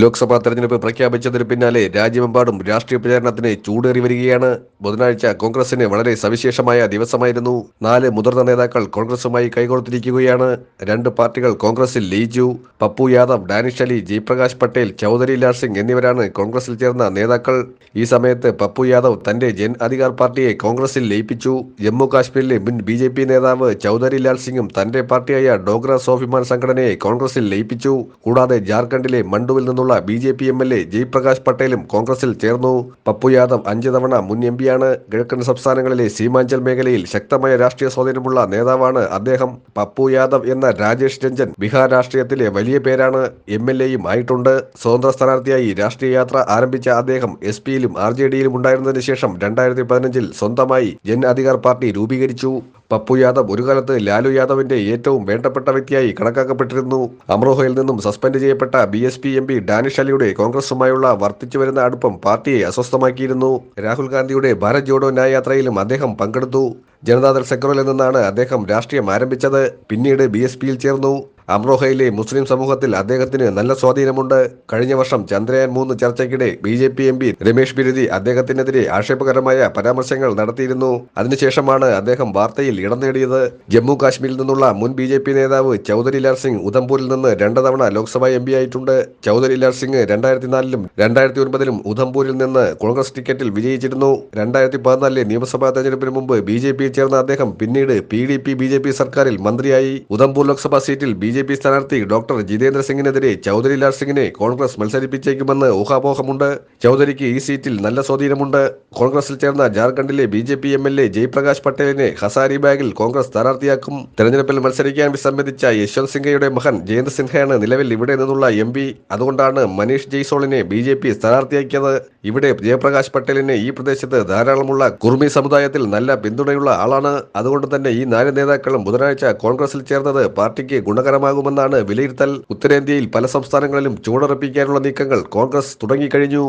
ലോക്സഭാ തെരഞ്ഞെടുപ്പ് പ്രഖ്യാപിച്ചതിന് പിന്നാലെ രാജ്യമെമ്പാടും രാഷ്ട്രീയ പ്രചാരണത്തിന് ചൂടേറി വരികയാണ്. ബുധനാഴ്ച കോൺഗ്രസിന് വളരെ സവിശേഷമായ ദിവസമായിരുന്നു. നാല് മുതിർന്ന നേതാക്കൾ കോൺഗ്രസുമായി കൈകോർത്തിരിക്കുകയാണ്. രണ്ട് പാർട്ടികൾ കോൺഗ്രസിൽ ലീജു പപ്പു യാദവ് ഡാനിഷ് അലി ജയപ്രകാശ് പട്ടേൽ ചൗധരി ലാൽ സിംഗ് എന്നിവരാണ് കോൺഗ്രസിൽ ചേർന്ന നേതാക്കൾ. ഈ സമയത്ത് പപ്പു യാദവ് തന്റെ ജൻ അധികാർ പാർട്ടിയെ കോൺഗ്രസിൽ ലയിപ്പിച്ചു. ജമ്മു കാശ്മീരിലെ മുൻ ബി ജെ പി നേതാവ് ചൗധരി ലാൽ സിംഗും തന്റെ പാർട്ടിയായ ഡോഗ്ര സ്വാഭിമാൻ സംഘടനയെ കോൺഗ്രസിൽ ലയിപ്പിച്ചു. കൂടാതെ ജാർഖണ്ഡിലെ മണ്ഡുവിൽ നിന്നുള്ള B J P M L A Jaiprakash പട്ടേലും കോൺഗ്രസിൽ ചേർന്നു. പപ്പു യാദവ് അഞ്ച് തവണ മുൻ എം പിയാണ് കിഴക്കൻ സംസ്ഥാനങ്ങളിലെ സീമാഞ്ചൽ മേഖലയിൽ ശക്തമായ രാഷ്ട്രീയ സ്വാധീനമുള്ള നേതാവാണ് അദ്ദേഹം. പപ്പു യാദവ് എന്ന രാജേഷ് രഞ്ജൻ ബീഹാർ രാഷ്ട്രീയത്തിലെ വലിയ പേരാണ്. എം എൽ എയും ആയിട്ടുണ്ട്. സ്വതന്ത്ര സ്ഥാനാർത്ഥിയായി രാഷ്ട്രീയ യാത്ര ആരംഭിച്ച അദ്ദേഹം എസ് പിയിലും ആർ ജെ ഡിയിലും ഉണ്ടായിരുന്നതിന് ശേഷം രണ്ടായിരത്തി പതിനഞ്ചിൽ സ്വന്തമായി ജൻ അധികാർ പാർട്ടി രൂപീകരിച്ചു. പപ്പു യാദവ് ഒരു കാലത്ത് ലാലു യാദവിന്റെ ഏറ്റവും വേണ്ടപ്പെട്ട വ്യക്തിയായി കണക്കാക്കപ്പെട്ടിരുന്നു. അമ്രോഹയിൽ നിന്നും സസ്പെൻഡ് ചെയ്യപ്പെട്ട B S P M P Danish അലിയുടെ കോൺഗ്രസുമായുള്ള വർദ്ധിച്ചു വരുന്ന അടുപ്പം പാർട്ടിയെ അസ്വസ്ഥമാക്കിയിരുന്നു. രാഹുൽ ഗാന്ധിയുടെ ഭാരത് ജോഡോ ന്യായ യാത്രയിലും അദ്ദേഹം പങ്കെടുത്തു. ജനതാദൾ സെക്രട്ടറിയിൽ നിന്നാണ് അദ്ദേഹം രാഷ്ട്രീയം ആരംഭിച്ചത്. പിന്നീട് ബി എസ് പിയിൽ ചേർന്നു. അമ്രോഹയിലെ മുസ്ലിം സമൂഹത്തിൽ അദ്ദേഹത്തിന് നല്ല സ്വാധീനമുണ്ട്. കഴിഞ്ഞ വർഷം ചന്ദ്രയാൻ മൂന്ന് ചർച്ചയ്ക്കിടെ B J P M P Ramesh ബിരുദി അദ്ദേഹത്തിനെതിരെ ആക്ഷേപകരമായ പരാമർശങ്ങൾ നടത്തിയിരുന്നു. അതിനുശേഷമാണ് അദ്ദേഹം വാർത്തയിൽ ഇടം നേടിയത്. ജമ്മു കാശ്മീരിൽ നിന്നുള്ള മുൻ ബി ജെ പി നേതാവ് ചൗധരി ലാൽ സിംഗ് ഉധംപൂരിൽ നിന്ന് രണ്ട് തവണ ലോക്സഭാ എം പി ആയിട്ടുണ്ട്. ചൗധരി ലാൽ സിംഗ് രണ്ടായിരത്തി നാലിലും രണ്ടായിരത്തി ഒൻപതിലും ഉധംപൂരിൽ നിന്ന് കോൺഗ്രസ് ടിക്കറ്റിൽ വിജയിച്ചിരുന്നു. രണ്ടായിരത്തി പതിനാലിലെ നിയമസഭാ തെരഞ്ഞെടുപ്പിന് മുമ്പ് ബി ജെ പിയിൽ ചേർന്ന അദ്ദേഹം പിന്നീട് P D P B J P സർക്കാരിൽ മന്ത്രിയായി. ഉധംപൂർ ലോക്സഭാ സീറ്റിൽ ബി ജെ പി സ്ഥാനാർത്ഥി ഡോക്ടർ ജിതേന്ദ്ര സിംഗിനെതിരെ ചൗധരി ലാൽ സിംഗിനെ കോൺഗ്രസ് മത്സരിപ്പിച്ചേക്കുമെന്ന് ഊഹാപോഹമുണ്ട്. ചൗധരിക്ക് ഈ സീറ്റിൽ നല്ല സ്വാധീനമുണ്ട്. കോൺഗ്രസിൽ ചേർന്ന ജാർഖണ്ഡിലെ B J P M L A Jaiprakash പട്ടേലിനെ Hazari ബാഗിൽ കോൺഗ്രസ് സ്ഥാനാർത്ഥിയാക്കും. തെരഞ്ഞെടുപ്പിൽ മത്സരിക്കാൻ വിസമ്മതിച്ച യശ്വന്ത് സിംഗയുടെ മകൻ ജയന്ത് സിൻഹയാണ് നിലവിൽ ഇവിടെ നിന്നുള്ള എം പി. അതുകൊണ്ടാണ് മനീഷ് ജയ്സോളിനെ ബി ജെ പി സ്ഥാനാർത്ഥിയാക്കിയത്. ഇവിടെ ജയപ്രകാശ് പട്ടേലിനെ ഈ പ്രദേശത്ത് ധാരാളമുള്ള കുർമി സമുദായത്തിൽ നല്ല പിന്തുണയുള്ള ആളാണ്. അതുകൊണ്ട് തന്നെ ഈ നാല് നേതാക്കളും ബുധനാഴ്ച കോൺഗ്രസിൽ ചേർന്നത് പാർട്ടിക്ക് ഗുണകരമാകുമെന്നാണ് വിലയിരുത്തൽ. ഉത്തരേന്ത്യയിൽ പല സംസ്ഥാനങ്ങളിലും ചൂടറപ്പിക്കാനുള്ള നീക്കങ്ങൾ കോൺഗ്രസ് തുടങ്ങിക്കഴിഞ്ഞു.